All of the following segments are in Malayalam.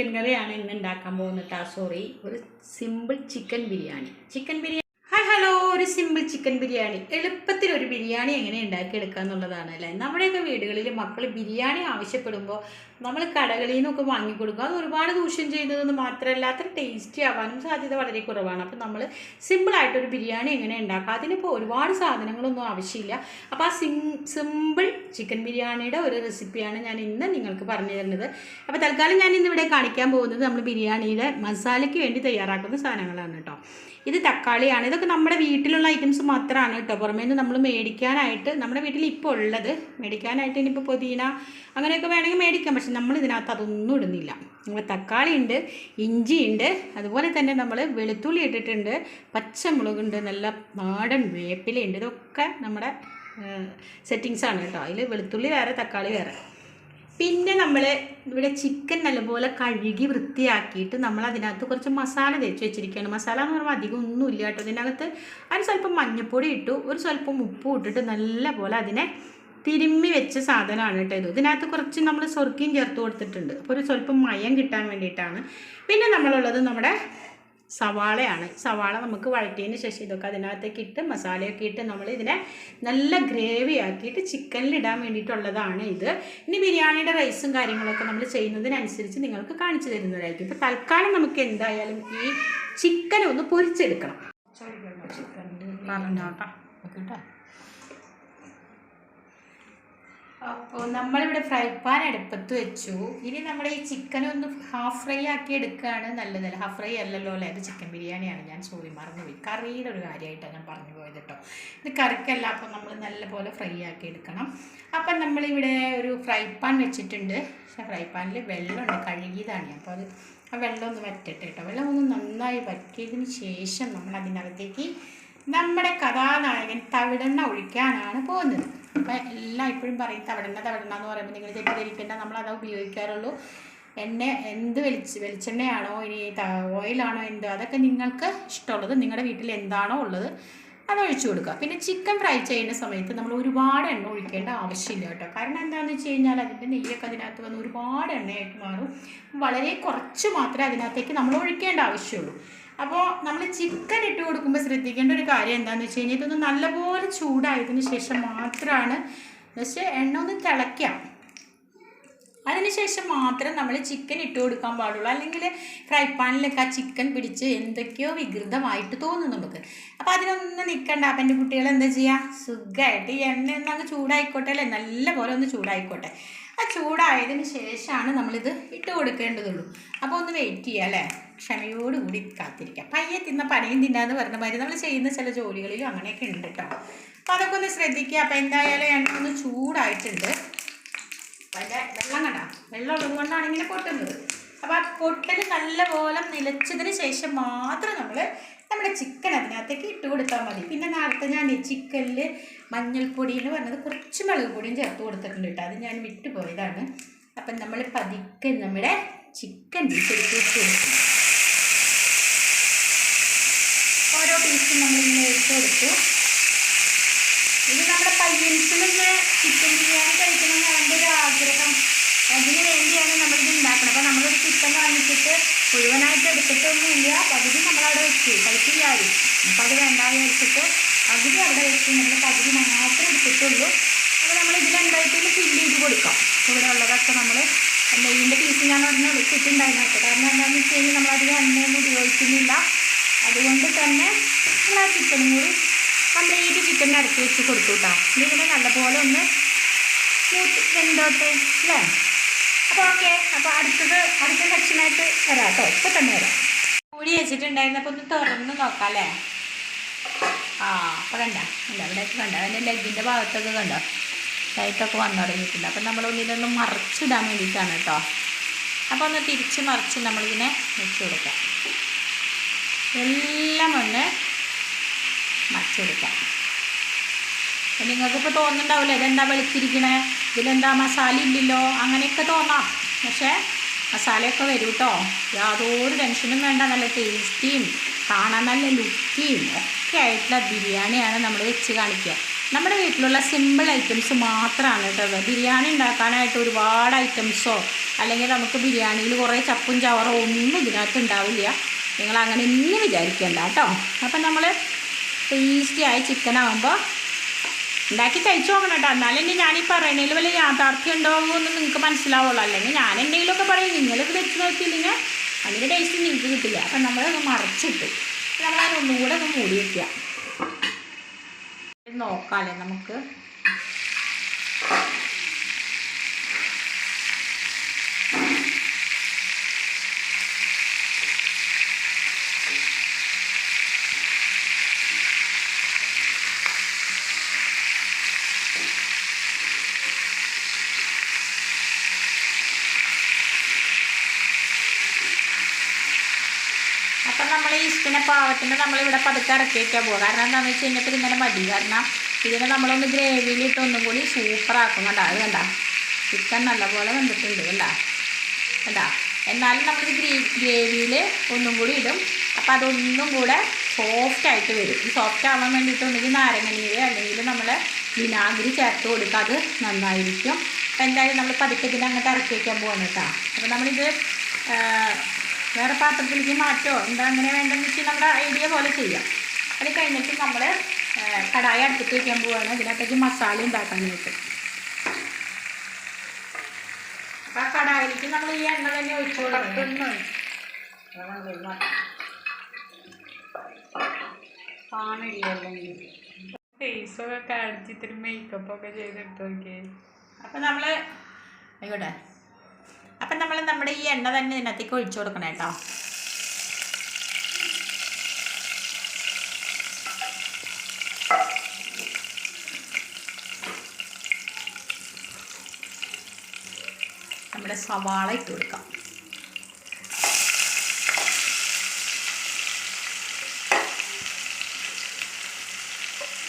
ചിക്കൻ കറിയാണ് ഇന്ന് ഉണ്ടാക്കാൻ പോകുന്നത് സോറി ഒരു simple chicken biryani chicken biryani hi hello ഒരു സിമ്പിൾ ചിക്കൻ ബിരിയാണി. എളുപ്പത്തിൽ ഒരു ബിരിയാണി എങ്ങനെ ഉണ്ടാക്കിയെടുക്കുക എന്നുള്ളതാണ് അല്ലേ? നമ്മുടെയൊക്കെ വീടുകളിൽ മക്കൾ ബിരിയാണി ആവശ്യപ്പെടുമ്പോൾ നമ്മൾ കടകളിൽ നിന്നൊക്കെ വാങ്ങിക്കൊടുക്കുക അത് ഒരുപാട് ദൂഷ്യം ചെയ്യുന്നതെന്ന് മാത്രമല്ല അത്ര ടേസ്റ്റി ആവാനും സാധ്യത വളരെ കുറവാണ്. അപ്പോൾ നമ്മൾ സിമ്പിളായിട്ടൊരു ബിരിയാണി എങ്ങനെ ഉണ്ടാക്കുക അതിനിപ്പോൾ ഒരുപാട് സാധനങ്ങളൊന്നും ആവശ്യമില്ല. അപ്പോൾ ആ സിം സിമ്പിൾ ചിക്കൻ ബിരിയാണിയുടെ ഒരു റെസിപ്പിയാണ് ഞാൻ ഇന്ന് നിങ്ങൾക്ക് പറഞ്ഞു തരുന്നത്. അപ്പോൾ തൽക്കാലം ഞാൻ ഇന്നിവിടെ കാണിക്കാൻ പോകുന്നത് നമ്മൾ ബിരിയാണിയുടെ മസാലയ്ക്ക് വേണ്ടി തയ്യാറാക്കുന്ന സാധനങ്ങളാണ് കേട്ടോ. ഇത് തക്കാളിയാണ്. ഇതൊക്കെ നമ്മുടെ വീട്ടിലുള്ള ഐറ്റംസ് മാത്രമാണ് കേട്ടോ. പുറമേ നിന്ന് നമ്മൾ മേടിക്കാനായിട്ട് നമ്മുടെ വീട്ടിൽ ഇപ്പോൾ ഉള്ളത്. മേടിക്കാനായിട്ട് ഇനിയിപ്പോൾ പുതിന അങ്ങനെയൊക്കെ വേണമെങ്കിൽ മേടിക്കാം. പക്ഷെ നമ്മൾ ഇതിനകത്ത് അതൊന്നും ഇടുന്നില്ല. നമ്മൾ തക്കാളി ഉണ്ട് ഇഞ്ചി ഉണ്ട് അതുപോലെ തന്നെ നമ്മൾ വെളുത്തുള്ളി ഇട്ടിട്ടുണ്ട് പച്ചമുളകുണ്ട് നല്ല നാടൻ വേപ്പിലയുണ്ട് ഇതൊക്കെ നമ്മുടെ സെറ്റിങ്സാണ് കേട്ടോ. അതിൽ വെളുത്തുള്ളി വേറെ തക്കാളി വേറെ. പിന്നെ നമ്മൾ ഇവിടെ ചിക്കൻ നല്ലപോലെ കഴുകി വൃത്തിയാക്കിയിട്ട് നമ്മൾ അതിനകത്ത് കുറച്ച് മസാല തേച്ച് വെച്ചിരിക്കുകയാണ്. മസാല എന്ന് പറയുമ്പോൾ അധികം ഒന്നുമില്ല കേട്ടോ. അതിനകത്ത് അതിന് സ്വല്പം മഞ്ഞപ്പൊടി ഇട്ടു ഒരു സ്വല്പം ഉപ്പും ഇട്ടിട്ട് നല്ലപോലെ അതിനെ തിരുമ്മി വെച്ച സാധനമാണ് കേട്ടോ ഇത്. ഇതിനകത്ത് കുറച്ച് നമ്മൾ സ്വർക്കിയും ചേർത്ത് കൊടുത്തിട്ടുണ്ട്. അപ്പോൾ ഒരു സ്വല്പം മയം കിട്ടാൻ വേണ്ടിയിട്ടാണ്. പിന്നെ നമ്മളുള്ളത് നമ്മുടെ സവാളയാണ്. സവാള നമുക്ക് വഴറ്റിയതിന് ശേഷം ഇതൊക്കെ അതിനകത്തേക്ക് ഇട്ട് മസാലയൊക്കെ ഇട്ട് നമ്മൾ ഇതിനെ നല്ല ഗ്രേവി ആക്കിയിട്ട് ചിക്കനിൽ ഇടാൻ വേണ്ടിയിട്ടുള്ളതാണ് ഇത്. ഇനി ബിരിയാണിയുടെ റൈസും കാര്യങ്ങളൊക്കെ നമ്മൾ ചെയ്യുന്നതിനനുസരിച്ച് നിങ്ങൾക്ക് കാണിച്ചു തരുന്നതായിരിക്കും. ഇപ്പോൾ തൽക്കാലം നമുക്ക് എന്തായാലും ഈ ചിക്കൻ ഒന്ന് പൊരിച്ചെടുക്കണം. കേട്ടോ അപ്പോൾ നമ്മളിവിടെ ഫ്രൈ പാൻ അടുപ്പത്ത് വെച്ചു. ഇനി നമ്മൾ ഈ ചിക്കൻ ഒന്ന് ഹാഫ് ഫ്രൈ ആക്കി എടുക്കുകയാണ് നല്ലതല്ല ഹാഫ് ഫ്രൈ അല്ലല്ലോ അല്ലേ? അത് ചിക്കൻ ബിരിയാണിയാണ്. ഞാൻ സോറി മറന്നുപോയി. കറിയുടെ ഒരു കാര്യമായിട്ടാണ് ഞാൻ പറഞ്ഞു പോയത് കേട്ടോ. ഇത് കറിക്കല്ല അപ്പോൾ നമ്മൾ നല്ലപോലെ ഫ്രൈ ആക്കി എടുക്കണം. അപ്പം നമ്മളിവിടെ ഒരു ഫ്രൈ പാൻ വെച്ചിട്ടുണ്ട്. ഫ്രൈ പാനിൽ വെള്ളമുണ്ട്. കഴുകിയതാണ്. അപ്പോൾ അത് ആ വെള്ളം ഒന്ന് വറ്റട്ടെ കേട്ടോ. വെള്ളം ഒന്ന് നന്നായി വറ്റിയതിന് ശേഷം നമ്മൾ അതിനകത്തേക്ക് നമ്മുടെ കഥാനായകൻ തവിടെണ്ണ ഒഴിക്കാനാണ് പോകുന്നത്. അപ്പം എല്ലാം ഇപ്പോഴും പറയും തവിടെണ്ണ തവിടെണ്ണ എന്ന് പറയുമ്പോൾ നിങ്ങൾ തെറ്റിദ്ധരിക്കേണ്ട അത് ഉപയോഗിക്കാറുള്ളൂ. എണ്ണ എന്ത് വെളിച്ച് വെളിച്ചെണ്ണയാണോ ഇനി ഓയിലാണോ എന്തോ അതൊക്കെ നിങ്ങൾക്ക് ഇഷ്ടമുള്ളത് നിങ്ങളുടെ വീട്ടിൽ എന്താണോ ഉള്ളത് അത് ഒഴിച്ചു കൊടുക്കുക. പിന്നെ ചിക്കൻ ഫ്രൈ ചെയ്യുന്ന സമയത്ത് നമ്മൾ ഒരുപാട് എണ്ണ ഒഴിക്കേണ്ട ആവശ്യമില്ല കേട്ടോ. കാരണം എന്താണെന്ന് വെച്ച് കഴിഞ്ഞാൽ അതിന്റെ നെയ്യൊക്കെ അതിനകത്ത് വന്ന് ഒരുപാട് എണ്ണയായിട്ട് മാറും. വളരെ കുറച്ച് മാത്രമേ അതിനകത്തേക്ക് നമ്മൾ ഒഴിക്കേണ്ട ആവശ്യമുള്ളൂ. അപ്പോൾ നമ്മൾ ചിക്കൻ ഇട്ട് കൊടുക്കുമ്പോൾ ശ്രദ്ധിക്കേണ്ട ഒരു കാര്യം എന്താണെന്ന് വെച്ച് കഴിഞ്ഞാൽ ഇതൊന്ന് നല്ലപോലെ ചൂടായതിന് ശേഷം മാത്രമാണ് പക്ഷേ എണ്ണ ഒന്ന് തിളയ്ക്കാം. അതിനുശേഷം മാത്രം നമ്മൾ ചിക്കൻ ഇട്ട് കൊടുക്കാൻ പാടുള്ളൂ. അല്ലെങ്കിൽ ഫ്രൈ പാനിലൊക്കെ ആ ചിക്കൻ പിടിച്ച് എന്തൊക്കെയോ വികൃതമായിട്ട് തോന്നും നമുക്ക്. അപ്പോൾ അതിനൊന്നും നിൽക്കണ്ട അപ്പം എന്റെ കുട്ടികൾ എന്താ ചെയ്യുക സുഖമായിട്ട് ഈ എണ്ണ അങ്ങ് ചൂടായിക്കോട്ടെ അല്ലേ? നല്ല പോലെ ഒന്ന് ചൂടായിക്കോട്ടെ. ആ ചൂടായതിന് ശേഷമാണ് നമ്മളിത് ഇട്ട് കൊടുക്കേണ്ടതുള്ളൂ. അപ്പോൾ ഒന്ന് വെയിറ്റ് ചെയ്യുക അല്ലേ? ക്ഷമയോടുകൂടി കാത്തിരിക്കാം. പയ്യെ തിന്ന പനയും തിന്നാന്ന് പറഞ്ഞ മാതിരി നമ്മൾ ചെയ്യുന്ന ചില ജോലികളിലും അങ്ങനെയൊക്കെ ഉണ്ട് കേട്ടോ അപ്പോൾ അതൊക്കെ ഒന്ന് ശ്രദ്ധിക്കുക. അപ്പോൾ എന്തായാലും എണ്ണ ഒന്ന് ചൂടായിട്ടുണ്ട്. വല്ല വെള്ളം കണ്ട? വെള്ളം ഉള്ളത് കൊണ്ടാണ് ഇങ്ങനെ പൊട്ടുന്നത്. അപ്പോൾ ആ പൊട്ടൽ നല്ലപോലെ നിലച്ചതിന് ശേഷം മാത്രം നമ്മൾ നമ്മുടെ ചിക്കൻ അതിനകത്തേക്ക് ഇട്ട് കൊടുത്താൽ മതി. പിന്നെ നേരത്തെ ഞാൻ ചിക്കനിൽ മഞ്ഞൾപ്പൊടി എന്ന് പറഞ്ഞത് കുറച്ച് മുളക് പൊടിയും ചേർത്ത് കൊടുത്തിട്ടുണ്ട് കേട്ടോ അത് ഞാൻ വിട്ടുപോയതാണ്. അപ്പം നമ്മൾ പതുക്കെ നമ്മുടെ ചിക്കൻ ചേർത്ത് കൊടുക്കും. പീസും നമ്മളിങ്ങനെ ഒഴിച്ചു കൊടുത്തു ഇത് നമ്മുടെ പയ്യൻസിനൊക്കെ ചിക്കൻ ബിരിയാണി കഴിക്കണമെന്ന് അവന്റെ ഒരു ആഗ്രഹം. അതിന് വേണ്ടിയാണ് നമ്മളിത് ഉണ്ടാക്കുന്നത്. അപ്പോൾ നമ്മളൊരു ചിക്കൻ വാങ്ങിച്ചിട്ട് മുഴുവനായിട്ട് എടുത്തിട്ടൊന്നുമില്ല. പകുതി നമ്മളവിടെ വെച്ചു. കഴിക്കില്ല ആരും അപ്പോൾ അത് വേണ്ടാന്ന് വെച്ചിട്ട് പകുതി അവിടെ വെച്ച്. നമ്മൾ പകുതി മാത്രമേ എടുത്തിട്ടുള്ളൂ. അപ്പോൾ നമ്മൾ ഇതിലെന്തായിട്ട് ഫില്ല് ചെയ്ത് കൊടുക്കാം. ഇവിടെ ഉള്ളതൊക്കെ നമ്മൾ നെയ്യിന്റെ പീസ് ഞാൻ ഉടനെ എടുത്തിട്ടുണ്ടായിരുന്നു കാരണം എന്താണെന്ന് വെച്ച് കഴിഞ്ഞാൽ നമ്മളധികം എണ്ണയൊന്നും ഉപയോഗിക്കുന്നില്ല. അതുകൊണ്ട് തന്നെ നമ്മൾ ആ ചിക്കനും കൂടി കംപ്ലീറ്റ് ചിക്കൻ ഇറക്കി വെച്ച് കൊടുത്തു കേട്ടോ ഇതിനെ നല്ലപോലെ ഒന്ന് കൂട്ടിട്ടുണ്ടോട്ടെ അല്ലേ? അപ്പോൾ ഓക്കെ അപ്പോൾ അടുത്തത് അടുത്ത സെക്ഷനായിട്ട് വരാം കേട്ടോ ഇപ്പോൾ തന്നെ വരാം. കൂടി വെച്ചിട്ടുണ്ടായിരുന്നപ്പോൾ ഒന്ന് തുറന്ന് നോക്കാം അല്ലേ? ആ അപ്പോൾ കണ്ട അല്ല അവിടെ കണ്ട. അതിന്റെ ലെഗിന്റെ ഭാഗത്തൊക്കെ കണ്ടോ? ലൈറ്റൊക്കെ വന്നു തുടങ്ങിയിട്ടുണ്ട്. അപ്പം നമ്മൾ ഇതിനൊന്ന് മറിച്ചിടാൻ വേണ്ടിയിട്ടാണ് കേട്ടോ അപ്പോൾ ഒന്ന് തിരിച്ച് മറിച്ച് നമ്മളിങ്ങനെ വെച്ച് കൊടുക്കാം. എല്ലാം ഒന്ന് മറിച്ചെടുക്കാം. നിങ്ങൾക്കിപ്പോൾ തോന്നുന്നുണ്ടാവില്ല? ഇതെന്താ വെളുത്തിരിക്കണേ? ഇതിലെന്താ മസാല ഇല്ലല്ലോ? അങ്ങനെയൊക്കെ തോന്നാം. പക്ഷേ മസാലയൊക്കെ വരും കേട്ടോ യാതൊരു ടെൻഷനും വേണ്ട. നല്ല ടേസ്റ്റിയും കാണാൻ നല്ല ലുക്കിയും ഒക്കെ ആയിട്ടുള്ള ബിരിയാണിയാണ് നമ്മൾ വെച്ച് കാണിക്കുക. നമ്മുടെ വീട്ടിലുള്ള സിമ്പിൾ ഐറ്റംസ് മാത്രമാണ് കേട്ടോ ബിരിയാണി ഉണ്ടാക്കാനായിട്ട് ഒരുപാട് ഐറ്റംസോ അല്ലെങ്കിൽ നമുക്ക് ബിരിയാണിയിൽ കുറേ ചപ്പും ചവറോ ഒന്നും ഇതിനകത്ത് ഉണ്ടാവില്ല. നിങ്ങൾ അങ്ങനെ ഒന്നും വിചാരിക്കേണ്ട കേട്ടോ. അപ്പം നമ്മൾ ടേസ്റ്റി ആയ ചിക്കൻ ആകുമ്പോൾ ഉണ്ടാക്കി കഴിച്ചു നോക്കണം കേട്ടോ. എന്നാലും ഇനി ഈ പറയണതിൽ വല്ല യാഥാർത്ഥ്യം ഉണ്ടാവുമോ എന്ന് നിങ്ങൾക്ക് മനസ്സിലാവുള്ളൂ. അല്ലെങ്കിൽ ഞാൻ എന്തെങ്കിലുമൊക്കെ പറയും. നിങ്ങളിത് വെച്ച് നോക്കിയില്ലെങ്കിൽ അതിന്റെ ടേസ്റ്റ് നിങ്ങൾക്ക് കിട്ടില്ല. അപ്പം നമ്മളത് മറച്ചിട്ട് നമ്മൾ അതിനൊന്നുകൂടെ ഒന്ന് മൂടി വയ്ക്കുക നോക്കാമല്ലേ നമുക്ക്. നമ്മൾ ഈ ഇഷ്ടനെ പാവത്തിന് നമ്മളിവിടെ പതുക്കെ ഇറക്കി വയ്ക്കാൻ പോകുക കാരണം എന്താണെന്ന് വെച്ച് കഴിഞ്ഞാൽ ഇങ്ങനെ മതി. കാരണം ഇതിനെ നമ്മളൊന്ന് ഗ്രേവിയിലിട്ട് ഒന്നും കൂടി സൂപ്പറാക്കും കണ്ട അത് കണ്ട? ചിക്കൻ നല്ലപോലെ വന്നിട്ടുണ്ട് കണ്ട? കണ്ട? എന്നാലും നമ്മൾ ഗ്രേ ഗ്രേവിയിൽ ഒന്നും കൂടി ഇടും. അപ്പോൾ അതൊന്നും കൂടെ സോഫ്റ്റ് ആയിട്ട് വരും. ഈ സോഫ്റ്റ് ആവാൻ വേണ്ടിയിട്ടുണ്ടെങ്കിൽ നാരങ്ങനീര് അല്ലെങ്കിൽ നമ്മൾ വിനാഗിരി ചേർത്ത് കൊടുക്കുക അത് നന്നായിരിക്കും. എന്തായാലും നമ്മൾ പതുക്കെ ഇതിനെ അങ്ങോട്ട് ഇറക്കി വയ്ക്കാൻ പോകണം കേട്ടോ. അപ്പോൾ നമ്മളിത് വേറെ പാത്രത്തിലേക്ക് മാറ്റോ എന്താ അങ്ങനെ വേണ്ടെന്ന് വെച്ചാൽ നമ്മുടെ ഐഡിയ പോലെ ചെയ്യാം. അത് കഴിഞ്ഞിട്ട് നമ്മൾ കടായി അടുപ്പത്ത് വയ്ക്കാൻ പോവുകയാണ് ഇതിനകത്തേക്ക് മസാല ഉണ്ടാക്കാനായിട്ട് അപ്പം ആ കടായിലേക്ക് നമ്മൾ ഈ എണ്ണ തന്നെ ഒഴിച്ചു കൊടുക്കുന്നു ഫേസൊക്കെ കാണിച്ചിട്ട് മേക്കപ്പൊക്കെ മേക്കപ്പ് ഒക്കെ ചെയ്തിട്ട് നോക്കിയേ. അപ്പം നമ്മൾ ആയിക്കോട്ടെ. അപ്പം നമ്മൾ നമ്മുടെ ഈ എണ്ണ തന്നെ ഇതിനകത്തേക്ക് ഒഴിച്ചു കൊടുക്കണം കേട്ടോ. നമ്മുടെ സവാള ഇട്ട് കൊടുക്കാം.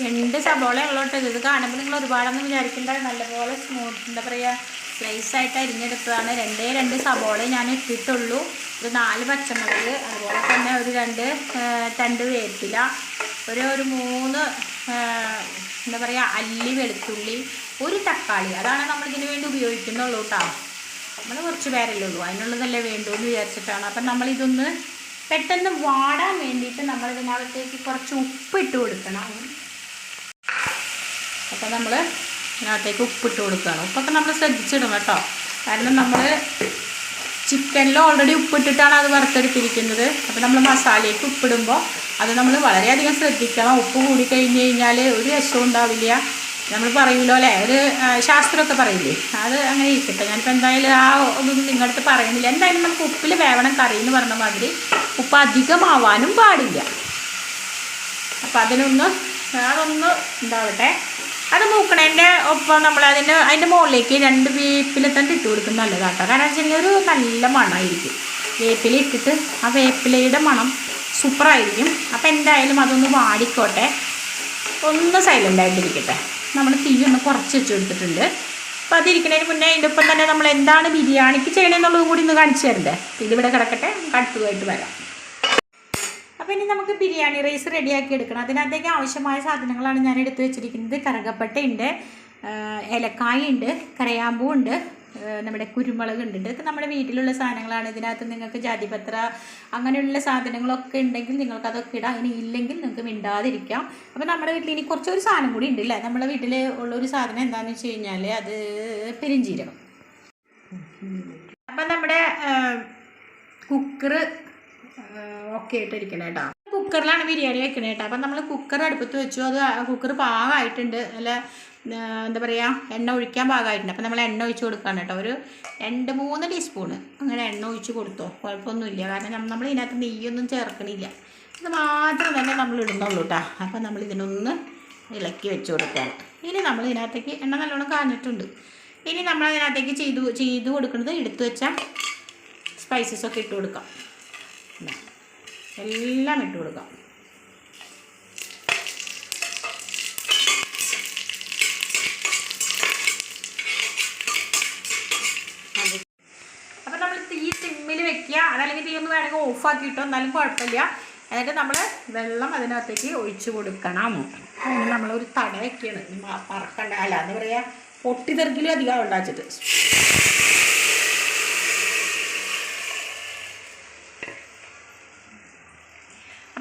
രണ്ട് സബോള ഉള്ളോട്ട് ഇത് കാണുമ്പോൾ നിങ്ങൾ ഒരുപാടൊന്നും വിചാരിക്കേണ്ട നല്ലപോലെ സ്മൂത്ത് എന്താ പറയുക സ്ലൈസ് ആയിട്ട് അരിഞ്ഞെടുത്തതാണ്. രണ്ടേ രണ്ട് സബോള ഞാൻ ഇട്ടിട്ടുള്ളൂ. ഒരു നാല് പച്ചമുളക് അതുപോലെ തന്നെ ഒരു രണ്ട് രണ്ട് വേപ്പില ഒരു ഒരു മൂന്ന് എന്താ പറയുക അല്ലി വെളുത്തുള്ളി ഒരു തക്കാളി. അതാണ് നമ്മൾ ഇതിന് വേണ്ടി ഉപയോഗിക്കുന്നുള്ളൂ കേട്ടോ. നമ്മൾ കുറച്ച് പേരല്ലേ ഉള്ളൂ. അതിനുള്ളതല്ലേ വേണ്ടൂ എന്ന് വിചാരിച്ചിട്ടാണ്. അപ്പം നമ്മളിതൊന്ന് പെട്ടെന്ന് വാടാൻ വേണ്ടിയിട്ട് നമ്മളിതിനകത്തേക്ക് കുറച്ച് ഉപ്പ് ഇട്ട് കൊടുക്കണം. അപ്പം നമ്മൾ ഇതിനകത്തേക്ക് ഉപ്പിട്ട് കൊടുക്കുകയാണ്. ഉപ്പൊക്കെ നമ്മൾ ശ്രദ്ധിച്ചിടും കേട്ടോ. കാരണം നമ്മൾ ചിക്കനിൽ ഓൾറെഡി ഉപ്പിട്ടിട്ടാണ് അത് വറുത്തെടുത്തിരിക്കുന്നത്. അപ്പോൾ നമ്മൾ മസാലയ്ക്ക് ഉപ്പിടുമ്പോൾ അത് നമ്മൾ വളരെയധികം ശ്രദ്ധിക്കണം. ഉപ്പ് കൂടി കഴിഞ്ഞ് കഴിഞ്ഞാൽ ഒരു രസവും ഉണ്ടാവില്ല. നമ്മൾ പറയുമല്ലോ അല്ലേ? ഒരു ശാസ്ത്രമൊക്കെ പറയില്ലേ? അത് അങ്ങനെ ഇരിക്കട്ടെ. ഞാനിപ്പോൾ എന്തായാലും ആ ഒന്നും നിങ്ങളുടെ അടുത്ത് പറയുന്നില്ല. എന്തായാലും നമുക്ക് ഉപ്പിൽ വേവണം കറി എന്ന് പറഞ്ഞ മാതിരി ഉപ്പ് അധികമാവാനും പാടില്ല. അപ്പം അതിനൊന്ന് അതൊന്ന് എന്താവട്ടെ അത് മൂക്കണേന്റെ ഒപ്പം നമ്മൾ അതിന് അതിന്റെ മുകളിലേക്ക് രണ്ട് വേപ്പില തന്നെ ഇട്ട് കൊടുക്കുന്നത് നല്ലതാട്ടോ. കാരണം വെച്ചാൽ ഒരു നല്ല മണമായിരിക്കും. വേപ്പില ഇട്ടിട്ട് ആ വേപ്പിലയുടെ മണം സൂപ്പറായിരിക്കും. അപ്പോൾ എന്തായാലും അതൊന്ന് വാടിക്കോട്ടെ. ഒന്ന് സൈലന്റ് ആയിട്ടിരിക്കട്ടെ. നമ്മൾ തീ ഒന്ന് കുറച്ച് വെച്ച് കൊടുത്തിട്ടുണ്ട്. അപ്പോൾ അതിരിക്കുന്നതിന് മുന്നേ അതിന്റെ ഒപ്പം തന്നെ നമ്മൾ എന്താണ് ബിരിയാണിക്ക് ചെയ്യണമെന്നുള്ളതും കൂടി ഒന്ന് കാണിച്ചു തരണ്ടേ? ഇതിവിടെ കിടക്കട്ടെ. നമുക്ക് അടുത്തതായിട്ട് വരാം. അപ്പോൾ ഇനി നമുക്ക് ബിരിയാണി റൈസ് റെഡിയാക്കി എടുക്കണം. അതിനകത്തേക്ക് ആവശ്യമായ സാധനങ്ങളാണ് ഞാൻ എടുത്തു വെച്ചിരിക്കുന്നത്. കറുകപ്പട്ടയുണ്ട് ഇലക്കായ ഉണ്ട് കരയാമ്പൂ ഉണ്ട് നമ്മുടെ കുരുമുളക് ഉണ്ട് ഇതൊക്കെ നമ്മുടെ വീട്ടിലുള്ള സാധനങ്ങളാണ്. ഇതിനകത്ത് നിങ്ങൾക്ക് ജാതിപത്ര അങ്ങനെയുള്ള സാധനങ്ങളൊക്കെ ഉണ്ടെങ്കിൽ നിങ്ങൾക്ക് അതൊക്കെ ഇടാം. ഇനി ഇല്ലെങ്കിൽ നിങ്ങൾക്ക് മിണ്ടാതിരിക്കാം. അപ്പോൾ നമ്മുടെ വീട്ടിൽ ഇനി കുറച്ചൊരു സാധനം കൂടി ഉണ്ട് അല്ലേ നമ്മുടെ വീട്ടിൽ ഉള്ളൊരു സാധനം എന്താണെന്ന് വെച്ച് കഴിഞ്ഞാൽ അത് പെരിഞ്ചീരകം. അപ്പം നമ്മുടെ കുക്കർ ഓക്കെ ആയിട്ടിരിക്കണം കേട്ടോ കുക്കറിലാണ് ബിരിയാണി വെക്കണേ കേട്ടോ അപ്പം നമ്മൾ കുക്കർ അടുപ്പത്ത് വെച്ചു. അത് കുക്കർ പാകമായിട്ടുണ്ട് നല്ല എന്താ പറയുക എണ്ണ ഒഴിക്കാൻ പാകമായിട്ടുണ്ട് അപ്പം നമ്മൾ എണ്ണ ഒഴിച്ച് കൊടുക്കുകയാണ് കേട്ടോ ഒരു രണ്ട് മൂന്ന് ടീസ്പൂണ് അങ്ങനെ എണ്ണ ഒഴിച്ച് കൊടുത്തോ. കുഴപ്പമൊന്നുമില്ല. കാരണം നമ്മൾ ഇതിനകത്ത് നെയ്യൊന്നും ചേർക്കണില്ല. ഇത് മാത്രം തന്നെ നമ്മൾ ഇടുന്നുള്ളൂ കേട്ടോ അപ്പം നമ്മൾ ഇതിനൊന്ന് ഇളക്കി വെച്ച് കൊടുക്കുകയാണ്. ഇനി നമ്മൾ ഇതിനകത്തേക്ക് എണ്ണ നല്ലോണം കാഞ്ഞിട്ടുണ്ട്. ഇനി നമ്മൾ അതിനകത്തേക്ക് ചെയ്തു ചെയ്തു കൊടുക്കുന്നത് എടുത്തു വെച്ച സ്പൈസസ് ഒക്കെ ഇട്ട് കൊടുക്കാം. എല്ലാം ഇട്ട് കൊടുക്കാം. അപ്പം നമ്മൾ തീ സിമ്മിൽ വെക്കുക. അതല്ലെങ്കിൽ തീ ഒന്ന് വേണമെങ്കിൽ ഓഫാക്കി കിട്ടും എന്നാലും കുഴപ്പമില്ല. എന്നിട്ട് നമ്മൾ വെള്ളം അതിനകത്തേക്ക് ഒഴിച്ചു കൊടുക്കണം. അതിന് നമ്മളൊരു തട വയ്ക്കുകയാണ് ഈ പറക്കണ്ട അല്ല എന്താ പറയുക പൊട്ടിത്തെറിക്കലും അധികം ഉണ്ടാച്ചിട്ട്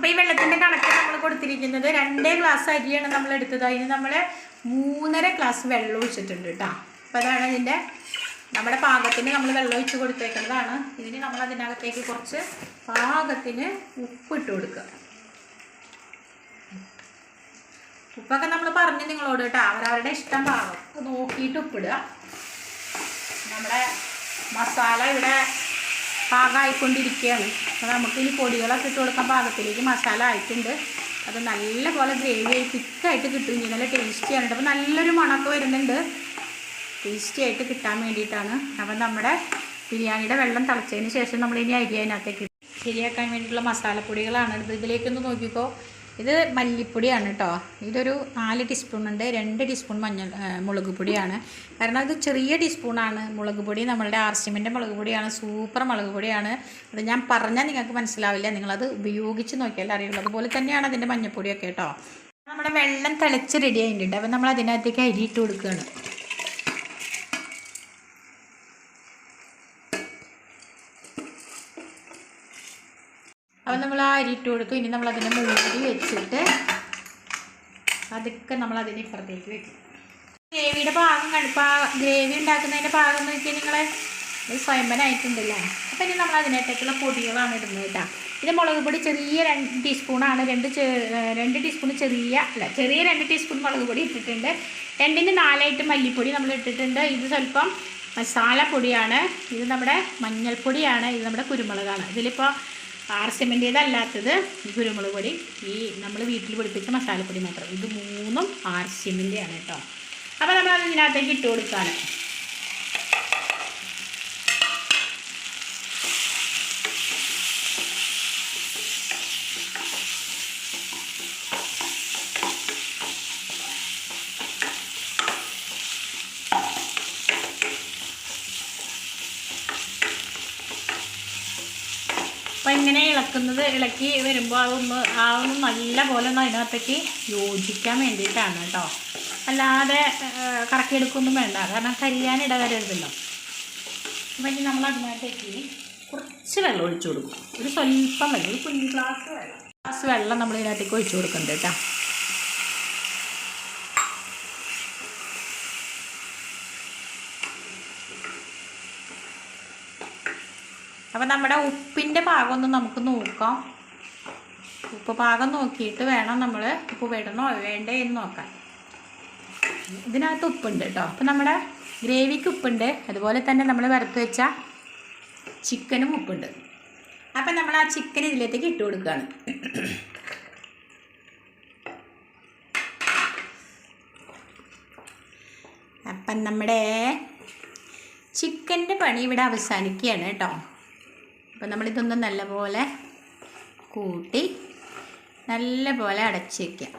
അപ്പോൾ ഈ വെള്ളത്തിന്റെ കണക്ക് നമ്മൾ കൊടുത്തിരിക്കുന്നത് രണ്ടേ ഗ്ലാസ് അരിയാണ് നമ്മൾ എടുത്തത്. അതിന് നമ്മൾ മൂന്നര ഗ്ലാസ് വെള്ളം ഒഴിച്ചിട്ടുണ്ട് കേട്ടോ. അപ്പോൾ അതാണ് ഇതിന്റെ നമ്മുടെ പാകത്തിന് നമ്മൾ വെള്ളം ഒഴിച്ച് കൊടുത്തേക്കുന്നതാണ്. ഇതിന് നമ്മൾ അതിനകത്തേക്ക് കുറച്ച് പാകത്തിന് ഉപ്പിട്ട് കൊടുക്കുക. ഉപ്പൊക്കെ നമ്മൾ പറഞ്ഞു നിങ്ങളോട് കേട്ടോ. അവരവരുടെ ഇഷ്ടം പാകം. നോക്കിയിട്ട് ഉപ്പിടുക നമ്മുടെ മസാല ഇവിടെ പാകമായിക്കൊണ്ടിരിക്കുകയാണ് അപ്പോൾ നമുക്ക് ഇനി പൊടികളൊക്കെ ഇട്ട് കൊടുക്കാൻ പാകത്തിലേക്ക് മസാല ആയിട്ടുണ്ട്. അത് നല്ല പോലെ ഗ്രേവി ആയി തിക്കായിട്ട് കിട്ടും. ഇനി നല്ല ടേസ്റ്റി ആണ്. അപ്പോൾ നല്ലൊരു മണമൊക്കെ വരുന്നുണ്ട്. ടേസ്റ്റി ആയിട്ട് കിട്ടാൻ വേണ്ടിയിട്ടാണ്. അപ്പം നമ്മുടെ ബിരിയാണിയുടെ വെള്ളം തിളച്ചതിന് ശേഷം നമ്മൾ ഇനി അരി അതിനകത്തേക്ക്. ശരിയാക്കാൻ വേണ്ടിയിട്ടുള്ള മസാലപ്പൊടികളാണ് ഇത് ഇതിലേക്കൊന്ന് നോക്കിക്കോ. ഇത് മല്ലിപ്പൊടിയാണ് കേട്ടോ. ഇതൊരു നാല് ടീസ്പൂൺ ഉണ്ട് രണ്ട് ടീസ്പൂൺ മഞ്ഞൾ മുളക് പൊടിയാണ്. കാരണം ഇത് ചെറിയ ടീസ്പൂണാണ് മുളക് പൊടി നമ്മളുടെ ആർസിമിന്റെ മുളക് പൊടിയാണ് സൂപ്പർ മുളക് പൊടിയാണ്. അത് ഞാൻ പറഞ്ഞാൽ നിങ്ങൾക്ക് മനസ്സിലാവില്ല നിങ്ങളത് ഉപയോഗിച്ച് നോക്കിയാലേ അറിയുള്ളൂ. അതുപോലെ തന്നെയാണ് അതിന്റെ മഞ്ഞൾപ്പൊടിയൊക്കെ കേട്ടോ. നമ്മുടെ വെള്ളം തിളച്ച് റെഡി ആയിട്ടുണ്ട് അപ്പം നമ്മൾ അതിനകത്തേക്ക് അരി ഇട്ട് കൊടുക്കുകയാണ്. അപ്പം നമ്മൾ ആ അരി ഇട്ട് കൊടുക്കും. ഇനി നമ്മൾ അതിനെ മൂടി വെച്ചിട്ട് അതൊക്കെ നമ്മൾ അതിന്റെ ഇപ്പുറത്തേക്ക് വെക്കും. ഗ്രേവിയുടെ പാകം കണ്ടിപ്പോൾ ഗ്രേവി ഉണ്ടാക്കുന്നതിന്റെ പാകം നോക്കിയാൽ നിങ്ങൾ സ്വയംഭനായിട്ടുണ്ടല്ലേ അപ്പം ഇനി നമ്മൾ അതിനകത്തേക്കുള്ള പൊടികളാണ് ഇടുന്നത് കേട്ടോ. ഇത് മുളക് പൊടി ചെറിയ രണ്ട് ടീസ്പൂണാണ്. രണ്ട് രണ്ട് ടീസ്പൂൺ ചെറിയ അല്ല ചെറിയ രണ്ട് ടീസ്പൂൺ മുളക് പൊടി ഇട്ടിട്ടുണ്ട്. രണ്ടിന് നാലായിട്ട് മല്ലിപ്പൊടി നമ്മൾ ഇട്ടിട്ടുണ്ട്. ഇത് സ്വല്പം മസാലപ്പൊടിയാണ്. ഇത് നമ്മുടെ മഞ്ഞൾപ്പൊടിയാണ്. ഇത് നമ്മുടെ കുരുമുളകാണ്. ഇതിലിപ്പോൾ ആർ ഈ കുരുമുളക് പൊടി. ഈ നമ്മൾ വീട്ടിൽ പിടിപ്പിച്ച മസാലപ്പൊടി മാത്രം. ഇത് മൂന്നും ആർ സിമിന്റെയാണ് കേട്ടോ. അപ്പോൾ നമ്മൾ ഇതിനകത്തേക്ക് ഇട്ട് കൊടുക്കുകയാണ് അപ്പം ഇങ്ങനെ ഇളക്കുന്നത് ഇളക്കി വരുമ്പോൾ അതൊന്ന് ആ ഒന്ന് നല്ല പോലെ ഒന്ന് അതിനകത്തേക്ക് യോജിക്കാൻ വേണ്ടിയിട്ടാണ് കേട്ടോ. അല്ലാതെ കറക്കിയെടുക്കൊന്നും വേണ്ട. കാരണം കരിയാൻ ഇടവരരുതല്ലോ. അപ്പം ഇനി നമ്മൾ അതിനകത്തേക്ക് കുറച്ച് വെള്ളം ഒഴിച്ചു കൊടുക്കും. ഒരു സ്വല്പം വെള്ളം ഒരു കുഞ്ഞു ഗ്ലാസ് വെള്ളം. ഗ്ലാസ് വെള്ളം നമ്മൾ ഇതിനകത്തേക്ക് ഒഴിച്ചു കൊടുക്കുന്നുണ്ട് കേട്ടോ. അപ്പം നമ്മുടെ ഉപ്പിന്റെ പാകം ഒന്ന് നമുക്ക് നോക്കാം. ഉപ്പ് ഭാഗം നോക്കിയിട്ട് വേണം നമ്മൾ ഉപ്പ് വിടണോ വേണ്ടേ എന്ന് നോക്കാൻ. ഇതിനകത്ത് ഉപ്പുണ്ട് കേട്ടോ അപ്പം നമ്മുടെ ഗ്രേവിക്ക് ഉപ്പുണ്ട്. അതുപോലെ തന്നെ നമ്മൾ വറുത്ത് വെച്ച ചിക്കനും ഉപ്പുണ്ട്. അപ്പം നമ്മൾ ആ ചിക്കൻ ഇതിലേക്ക് ഇട്ട് കൊടുക്കുകയാണ് അപ്പം നമ്മുടെ ചിക്കന്റെ പണി ഇവിടെ അവസാനിക്കുകയാണ് കേട്ടോ അപ്പം നമ്മളിതൊന്ന് നല്ലപോലെ കൂട്ടി നല്ലപോലെ അടച്ച് വയ്ക്കാം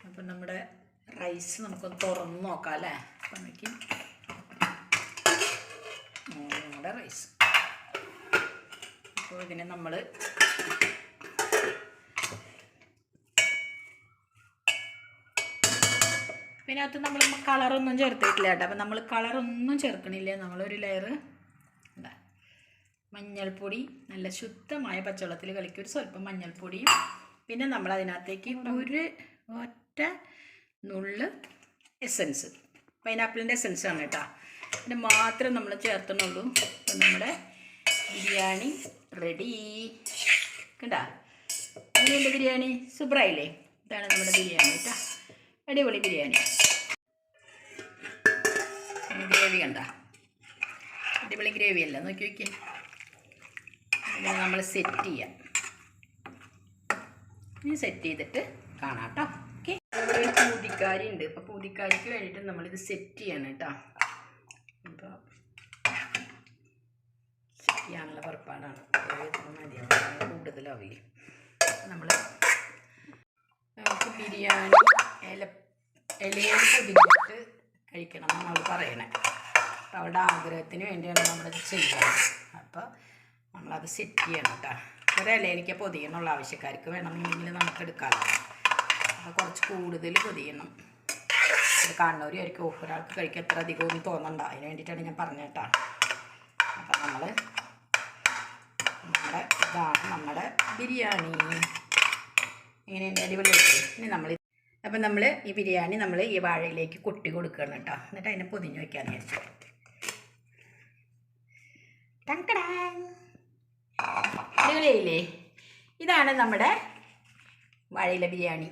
അപ്പം നമ്മുടെ റൈസ് നമുക്കൊന്ന് തുറന്ന് നോക്കാം അല്ലേ? അപ്പം റൈസ് അപ്പോൾ ഇതിനെ നമ്മൾ അത് നമ്മൾ കളറൊന്നും ചേർത്തിട്ടില്ല കേട്ടോ. അപ്പം നമ്മൾ കളറൊന്നും ചേർക്കണില്ല. നമ്മളൊരു ലെയർ എന്താ മഞ്ഞൾപ്പൊടി നല്ല ശുദ്ധമായ പച്ചവെള്ളത്തിൽ കലക്കി ഒരു സ്വല്പം മഞ്ഞൾപ്പൊടിയും പിന്നെ നമ്മൾ അതിനകത്തേക്ക് ഒരു ഒറ്റ നുള്ള് എസൻസ് പൈനാപ്പിളിന്റെ ആണ് കേട്ടോ. ഇത് മാത്രം നമ്മൾ ചേർത്തണുള്ളൂ അപ്പം നമ്മുടെ ബിരിയാണി റെഡി കണ്ടാ? എങ്ങനെയുണ്ട് ബിരിയാണി. സൂപ്പറായില്ലേ? ഇതാണ് നമ്മുടെ ബിരിയാണി കേട്ടോ. അടിപൊളി ബിരിയാണി. ഗ്രേവി കണ്ട? അടിപൊളി ഗ്രേവി അല്ല? നോക്കി നോക്കി. നമ്മൾ സെറ്റ് ചെയ്യാം. ഇനി സെറ്റ് ചെയ്തിട്ട് കാണാം കേട്ടോ. ഓക്കെ പൂതിക്കാരി ഉണ്ട് അപ്പോൾ പൂതിക്കാരിക്ക് വേണ്ടിയിട്ട് നമ്മളിത് സെറ്റ് ചെയ്യണം കേട്ടോ. സെറ്റ് ചെയ്യാനുള്ള പുറപ്പാടാണ്. മതിയാവും കൂടുതലാവില്ല? നമ്മൾ നമുക്ക് ബിരിയാണി ഇല ഇലയിൽ പൊതിഞ്ഞിട്ട് കഴിക്കണം എന്നാണ് അവൾ പറയണേ. അവളുടെ ആഗ്രഹത്തിന് വേണ്ടിയാണ് നമ്മളത് ചെയ്യുന്നത്. അപ്പോൾ നമ്മളത് സെറ്റ് ചെയ്യണം കേട്ടോ. ഒരു ഇലയിലേക്ക് പൊതിയണമുള്ള ആവശ്യക്കാർക്ക് വേണമെന്നുണ്ടെങ്കിൽ നമുക്ക് എടുക്കാമല്ലോ അപ്പോൾ കുറച്ച് കൂടുതൽ പൊതിയണം. ഇത് കാണുന്നവരായിരിക്കും ഓഫ് ഒരാൾക്ക് കഴിക്കാൻ എത്ര അധികമൊന്നും തോന്നണ്ട. അതിന് വേണ്ടിയിട്ടാണ് ഞാൻ പറഞ്ഞിട്ടാണ് അപ്പം നമ്മൾ നമ്മുടെ ഇതാണ് നമ്മുടെ ബിരിയാണി. ഇങ്ങനെയുണ്ട് അടിപൊളി ഇനി നമ്മൾ അപ്പം നമ്മൾ ഈ ബിരിയാണി നമ്മൾ ഈ വാഴയിലേക്ക് കൊട്ടി കൊടുക്കണം കേട്ടോ. എന്നിട്ട് അതിനെ പൊതിഞ്ഞ് വയ്ക്കാൻ വിചാരിച്ചു. അടിപൊളിയായില്ലേ? ഇതാണ് നമ്മുടെ വാഴയില ബിരിയാണി.